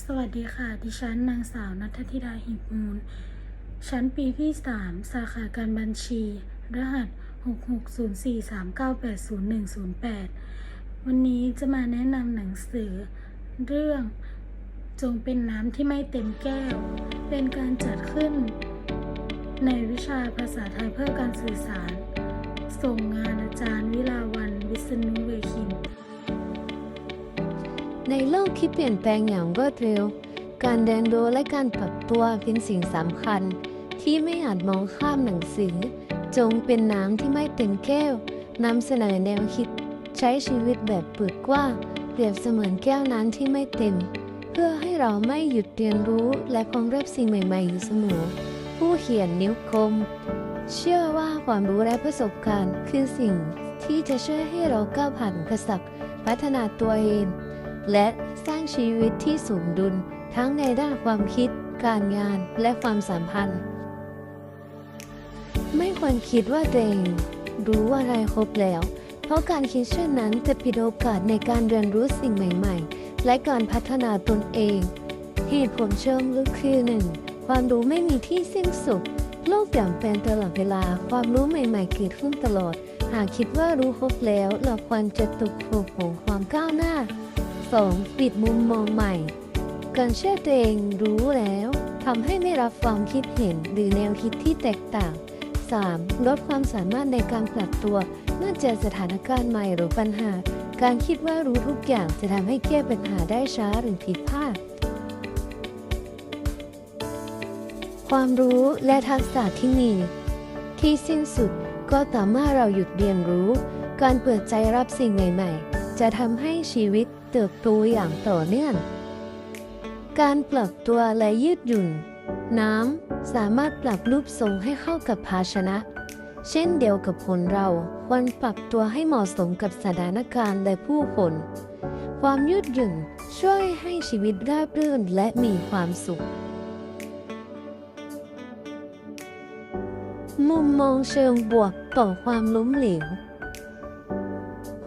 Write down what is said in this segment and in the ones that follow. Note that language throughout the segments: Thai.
สวัสดีค่ะ ดิฉันนางสาวนัทธิดาหิบมูล ชั้นปีที่ 3 สาขาการบัญชี รหัส 660439801008 วันนี้จะมาแนะนำหนังสือ เรื่อง จงเป็นน้ำที่ไม่เต็มแก้ว เป็นการจัดขึ้น ในวิชาภาษาไทยเพื่อการสื่อสาร ส่งงานอาจารย์วิลาวันวิษณุเวคิน ในโลกที่เปลี่ยนแปลงอย่างรวดเร็ว การเดินรู้และการปรับตัวเป็นสิ่งสำคัญ ที่ไม่อาจมองข้ามหนังสือ จงเป็นน้ำที่ไม่เต็มแก้วนำเสนอแนวคิด ใช้ชีวิตแบบเปิดกว้างเปรียบเสมือนแก้วน้ำที่ไม่เต็ม เพื่อให้เราไม่หยุดเรียนรู้และพบรับสิ่งใหม่ ๆ อยู่เสมอ ผู้เขียนนิ้วคม เชื่อว่าความรู้และประสบการณ์คือสิ่งที่จะช่วยให้เราก้าวผ่านอุปสรรคพัฒนาตัวเอง และสร้างชีวิตที่สมดุล ทั้งในด้านความคิด การงานและความสัมพันธ์ ไม่ควรคิดว่าตัวเองรู้อะไรครบแล้ว เพราะการคิดเช่นนั้นจะปิดโอกาสในการเรียนรู้สิ่งใหม่ๆ และการพัฒนาตนเองเหตุผลเชิงลึกคือหนึ่งความรู้ไม่มีที่สิ้นสุดโลกเปลี่ยนแปลงตลอดเวลา ความรู้ใหม่ๆเกิดขึ้นตลอด หากคิดว่ารู้ครบแล้ว เราควรจะตกโขกของความก้าวหน้า 2. ปิดมุมมองใหม่ การเชื่อตัวเองรู้แล้วทำให้ไม่รับความคิดเห็นหรือแนวคิดที่แตกต่าง 3. ลดความสามารถในการปรับตัว เมื่อเจอสถานการณ์ใหม่หรือปัญหา การคิดว่ารู้ทุกอย่างจะทำให้แก้ปัญหาได้ช้าหรือผิดพลาด ความรู้และทักษะที่มีที่สิ้นสุดก็ต่อเมื่อเราหยุดเรียนรู้ การเปิดใจรับสิ่งใหม่ ๆ จะทำให้ชีวิตเติบโตอย่างต่อเนื่อง การปรับตัวและยืดหยุ่น น้ำสามารถปรับรูปทรงให้เข้ากับภาชนะ เช่นเดียวกับคนเราควรปรับตัวให้เหมาะสมกับสถานการณ์และผู้คน ความยืดหยุ่นช่วยให้ชีวิตราบรื่นและมีความสุข มุมมองเชิงบวกต่อความล้มเหลว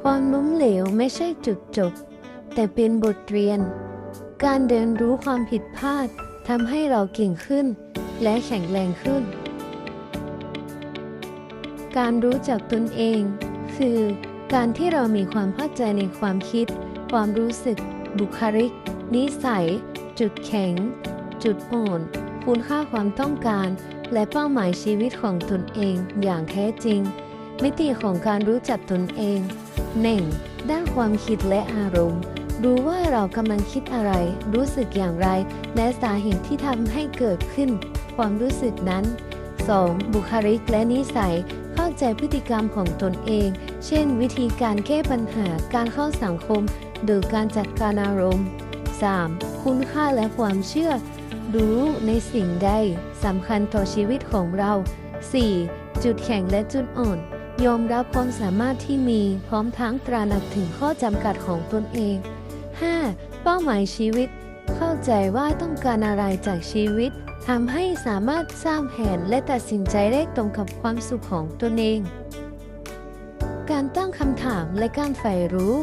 ความล้มเหลวไม่ใช่จุดจบ แต่เป็นบทเรียน การเรียนรู้ความผิดพลาดทำให้เราเก่งขึ้น และแข็งแรงขึ้น การรู้จักตนเอง คือการที่เรามีความเข้าใจในความคิด ความรู้สึก บุคลิก นิสัย จุดแข็ง จุดอ่อนคุณค่าความต้องการ และเป้าหมายชีวิตของตนเองอย่างแท้จริง มิติของการรู้จักตนเอง 1. ด้านความคิดและอารมณ์ รู้ว่าเรากำลังคิดอะไร รู้สึกอย่างไร และสาเหตุที่ทำให้เกิดขึ้น ความรู้สึกนั้น 2. บุคลิกและนิสัย เข้าใจพฤติกรรมของตนเอง เช่น วิธีการแก้ปัญหา การเข้าสังคม หรือการจัดการอารมณ์ 3. คุณค่าและความเชื่อ รู้ในสิ่งใดสำคัญต่อชีวิตของเรา 4. จุดแข็งและจุดอ่อน ยอมรับความสามารถที่มีพร้อมทั้งตระหนักถึงข้อจำกัดของตนเอง 5. เป้าหมายชีวิต เข้าใจว่าต้องการอะไรจากชีวิตทำให้สามารถสร้างแผนและตัดสินใจได้ตรงกับความสุขของตนเอง การตั้งคำถามและการใฝ่รู้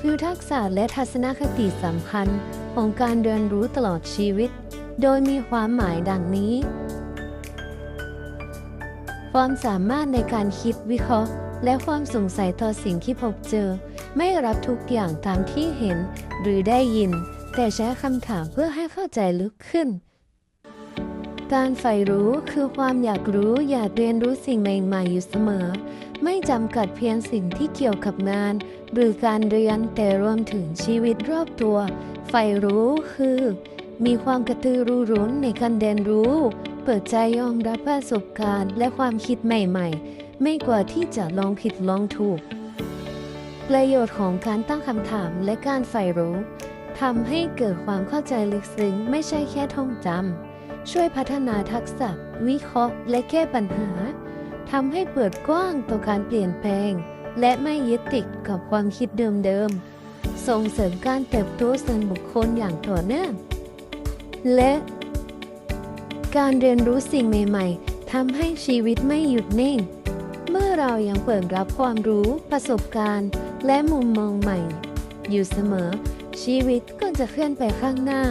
คือทักษะและทัศนคติสำคัญของการเรียนรู้ตลอดชีวิต โดยมีความหมายดังนี้ ความสามารถในการคิดวิเคราะห์ และความสงสัยต่อสิ่งที่พบเจอ ไม่รับทุกอย่างตามที่เห็น หรือได้ยิน แต่ใช้คำถามเพื่อให้เข้าใจลึกขึ้น การใฝ่รู้คือความอยากรู้อยากเรียนรู้สิ่งใหม่ๆอยู่เสมอ ไม่จำกัดเพียงสิ่งที่เกี่ยวกับงาน หรือการเรียนแต่รวมถึงชีวิตรอบตัว ใฝ่รู้คือ มีความกระตือรือร้นในการเรียนรู้ เปิดใจยอมรับประสบการณ์และความคิดใหม่ๆ ไม่กว่าที่จะลองผิดลองถูก ประโยชน์ของการตั้งคำถามและการใฝ่รู้ทำให้เกิดความเข้าใจลึกซึ้งไม่ใช่แค่ท่องจำช่วยพัฒนาทักษะ วิเคราะห์ และแก้ปัญหาทำให้เปิดกว้างต่อการเปลี่ยนแปลง และไม่ยึดติดกับความคิดเดิมๆส่งเสริมการเติบโตส่วนบุคคลอย่างต่อเนื่องและ การเรียนรู้สิ่งใหม่ ๆทำให้ชีวิตไม่หยุดนิ่ง เมื่อเรายังเปิดรับความรู้ประสบการณ์ และมุมมองใหม่ อยู่เสมอ ชีวิตก็จะเคลื่อนไปข้างหน้า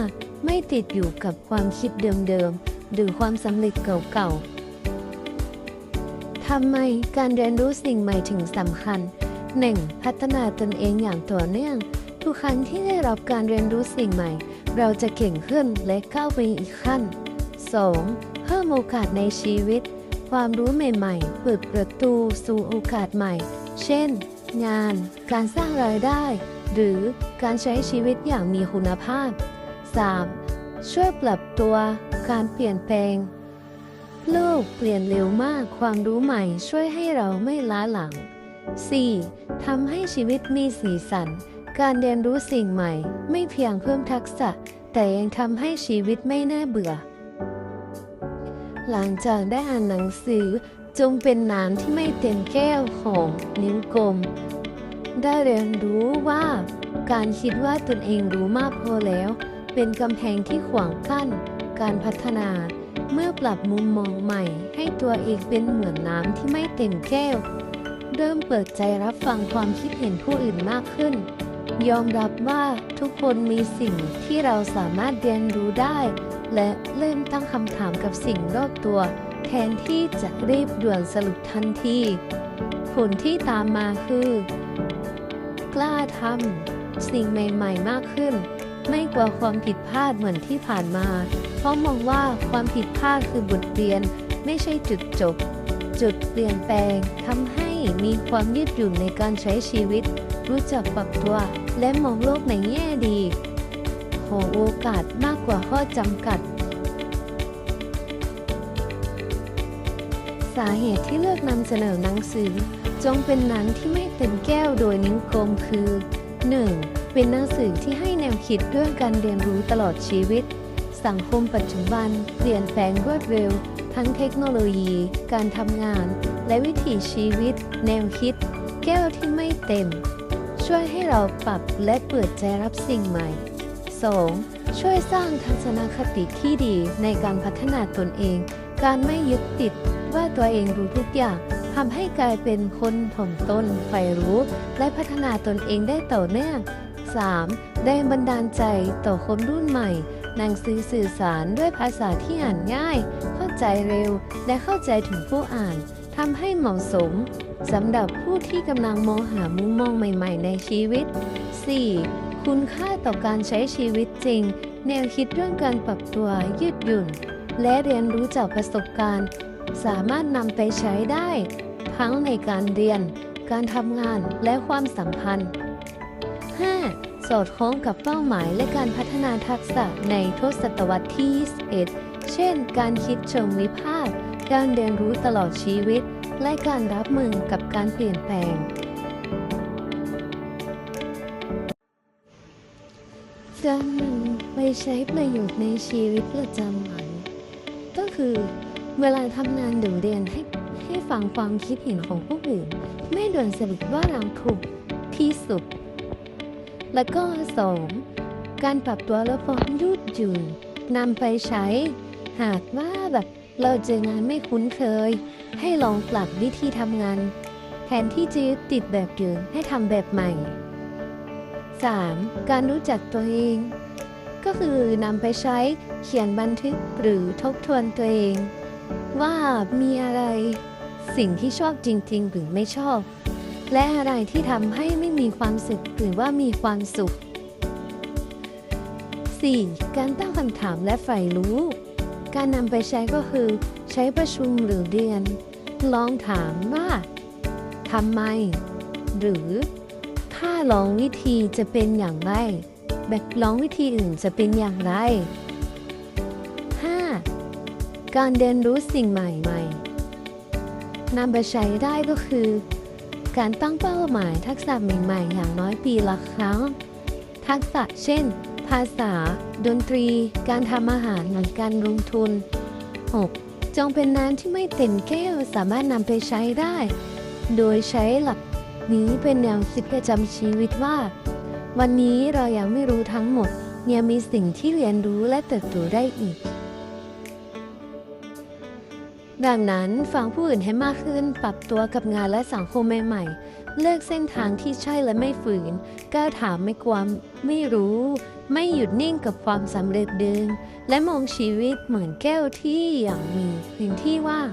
ไม่ติดอยู่กับความคิดเดิมๆหรือความสำเร็จเก่าๆทำไมการเรียนรู้สิ่งใหม่ถึงสำคัญ 1. พัฒนาตนเองอย่างต่อเนื่อง ทุกครั้งที่ได้รับการเรียนรู้สิ่งใหม่ เราจะเก่งขึ้นและก้าวไปอีกขั้น 2. เพิ่มโอกาสในชีวิต ความรู้ใหม่ๆ เปิดประตูสู่โอกาสใหม่ เช่น งาน การสร้างรายได้ หรือการใช้ชีวิตอย่างมีคุณภาพ 3. ช่วยปรับตัว การเปลี่ยนแปลง โลกเปลี่ยนเร็วมาก ความรู้ใหม่ช่วยให้เราไม่ล้าหลัง 4. ทำให้ชีวิตมีสีสัน การเรียนรู้สิ่งใหม่ ไม่เพียงเพิ่มทักษะ แต่ยังทำให้ชีวิตไม่น่าเบื่อ หลังจากได้อ่านหนังสือจงเป็นน้ำที่ไม่เต็มแก้วของนิ้วกลม ได้เรียนรู้ว่าการคิดว่าตนเองรู้มากพอแล้ว เป็นกำแพงที่ขวางกั้น การพัฒนาเมื่อปรับมุมมองใหม่ ให้ตัวเองเป็นเหมือนน้ำที่ไม่เต็มแก้ว เริ่มเปิดใจรับฟังความคิดเห็นผู้อื่นมากขึ้น ยอมรับว่าทุกคนมีสิ่งที่เราสามารถเรียนรู้ได้ และเริ่มตั้งคำถามกับสิ่งรอบตัว แทนที่จะรีบด่วนสรุปทันที ผลที่ตามมาคือ กล้าทำสิ่งใหม่ๆ มากขึ้น ไม่กลัวความผิดพลาดเหมือนที่ผ่านมา เพราะมองว่าความผิดพลาดคือบทเรียน ไม่ใช่จุดจบ จุดเปลี่ยนแปลงทำให้มีความยืดหยุ่นในการใช้ชีวิต รู้จักปรับตัว และมองโลกในแง่ดี ขอโอกาสมากกว่าข้อจำกัด สาเหตุที่เลือกนำเสนอหนังสือ จงเป็นหนังที่ไม่เต็มแก้วโดยนิ้วกลมคือ 1. เป็นหนังสือที่ให้แนวคิดเรื่องการเรียนรู้ตลอดชีวิต สังคมปัจจุบัน เปลี่ยนแปลงรวดเร็ว ทั้งเทคโนโลยี การทำงาน และวิถีชีวิต แนวคิด แก้วที่ไม่เต็มช่วยให้เราปรับและเปิดใจรับสิ่งใหม่ 2. ช่วยสร้างทัศนคติที่ดีในการพัฒนาตนเอง การไม่ยึดติดว่าตัวเองรู้ทุกอย่างทำให้กลายเป็นคนถ่อมตนใฝ่รู้ และพัฒนาตนเองได้ต่อเนื่อง 3. ได้บันดาลใจต่อคนรุ่นใหม่ หนังสือสื่อสารด้วยภาษาที่อ่านง่าย เข้าใจเร็ว และเข้าใจถึงผู้อ่านทำให้เหมาะสมสำหรับผู้ที่กำลังมองหามุมมองใหม่ ๆ ในชีวิต 4. คุณค่าต่อการใช้ชีวิตจริง แนวคิดเรื่องการปรับตัวยืดหยุ่น และเรียนรู้จากประสบการณ์ สามารถนำไปใช้ได้ ทั้งในการเรียน การทำงานและความสัมพันธ์ 5. สอดคล้องกับเป้าหมายและการพัฒนาทักษะในทศตวรรษที่ 21 เช่น การคิดเชิงวิพากษ์การเรียนรู้ตลอดชีวิต และการรับมือกับการเปลี่ยนแปลง การนำไปใช้ประโยชน์ในชีวิตประจำวัน ก็คือเวลาทำงานหรือเรียนให้ให้ฟังความคิดเห็นของผู้อื่น ไม่ด่วนสรุปว่าเราถูกที่สุด และก็สองการปรับตัวและความยืดหยุ่นนำไปใช้ หากว่าแบบเราเจองานไม่คุ้นเคย ให้ลองปรับวิธีทำงาน แทนที่จะติดแบบเดิมให้ทำแบบใหม่ 3. การรู้จักตัวเอง ก็คือนำไปใช้เขียนบันทึกหรือทบทวนตัวเอง ว่ามีอะไร สิ่งที่ชอบจริง ๆ หรือไม่ชอบ และอะไรที่ทำให้ไม่มีความสุขหรือว่ามีความสุข 4. การตั้งคำถามและใฝ่รู้ การนำไปใช้ก็คือ ใช้ประชุมหรือเรียน ลองถามว่าทำไม หรือ ถ้าลองวิธีจะเป็นอย่างไร แบบลองวิธีอื่นจะเป็นอย่างไร 5. การเรียนรู้สิ่งใหม่ๆนำไปใช้ได้ก็คือ การตั้งเป้าหมายทักษะใหม่ๆ อย่างน้อยปีละครั้ง ทักษะเช่น ภาษา ดนตรี การทำอาหารหรือการลงทุน 6. จงเป็นน้ำที่ไม่เต็มแก้วสามารถนำไปใช้ได้ โดยใช้หลัก นี้เป็นแนวคิดประจำชีวิตว่า วันนี้เรายังไม่รู้ทั้งหมดยังมีสิ่งที่เรียนรู้และเติบโตได้อีก ดังนั้นฟังผู้อื่นให้มากขึ้นปรับตัวกับงานและสังคมใหม่ๆ เลือกเส้นทางที่ใช่และไม่ฝืนกล้าถามไม่กลัวไม่รู้ ไม่หยุดนิ่งกับความสำเร็จเดิม และมองชีวิตเหมือนแก้วที่อยังมีพื้นที่ว่าง